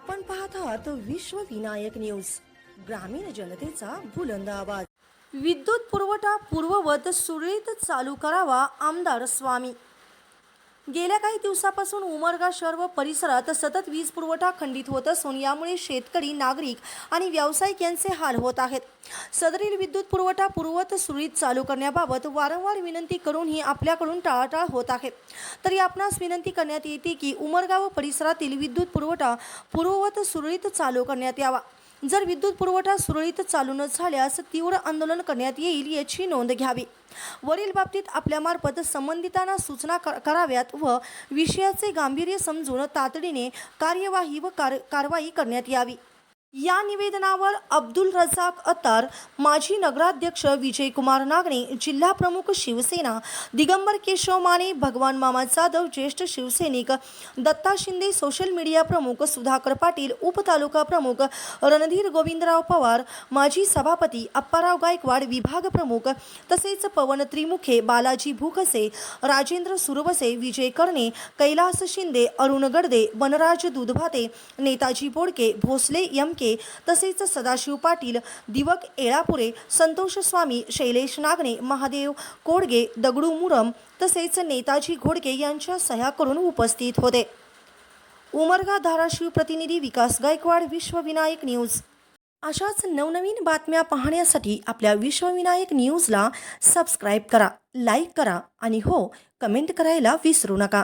आपण पाहत आहात विश्व विनायक न्यूज ग्रामीण जनतेचा बुलंद आवाज. विद्युत पुरवठा पूर्ववत सुरळीत चालू करावा आमदार स्वामी. गेल्या काही दिवसापासून उमरगा शहर व परिसरात सतत वीज पुरवठा खंडित होत असून यामुळे शेतकरी नागरिक आणि व्यावसायिक यांचे हाल होत आहेत. सदरील विद्युत पुरवठा पूर्वत सुरळीत चालू करण्याबाबत वारंवार विनंती करूनही आपल्याकडून टाळाटाळ होत आहे. तरी आपणास विनंती करण्यात येते की उमरगाव परिसरातील विद्युत पुरवठा पूर्ववत सुरळीत चालू करण्यात यावा. जर विद्युत पुरवठा सुरळीत चालू न झाल्यास तीव्र आंदोलन करण्यात येईल याची नोंद घ्यावी. वरील बाबतीत आपल्यामार्फत संबंधितांना सूचना कराव्यात व विषयाचे गांभीर्य समजून तातडीने कार्यवाही व कार कारवाई करण्यात यावी. या निवेदनावर अब्दुल रजाक अतार माजी नगराध्यक्ष विजयकुमार नागणे जिल्हा प्रमुख शिवसेना दिगंबर केशव माने भगवान मामा जाधव ज्येष्ठ शिवसैनिक दत्ता शिंदे सोशल मीडिया प्रमुख सुधाकर पाटील उपतालुका प्रमुख रणधीर गोविंदराव पवार माजी सभापती अप्पाराव गायकवाड विभाग प्रमुख तसेच पवन त्रिमुखे बालाजी भुकसे राजेंद्र सुरवसे विजय कर्णे कैलास शिंदे अरुण गडदे वनराज दुधभाते नेताजी बोडके भोसले यमके तसेच सदाशिव पाटील दिवक येळापुरे संतोष स्वामी शैलेश नागणे महादेव कोडगे दगडू मुरम तसेच नेताजी घोडके यांच्या सह्या करून उपस्थित होते. उमरगा धाराशिव प्रतिनिधी विकास गायकवाड विश्वविनायक न्यूज. अशाच नवनवीन बातम्या पाहण्यासाठी आपल्या विश्वविनायक न्यूजला सबस्क्राईब करा लाईक करा आणि हो कमेंट करायला विसरू नका.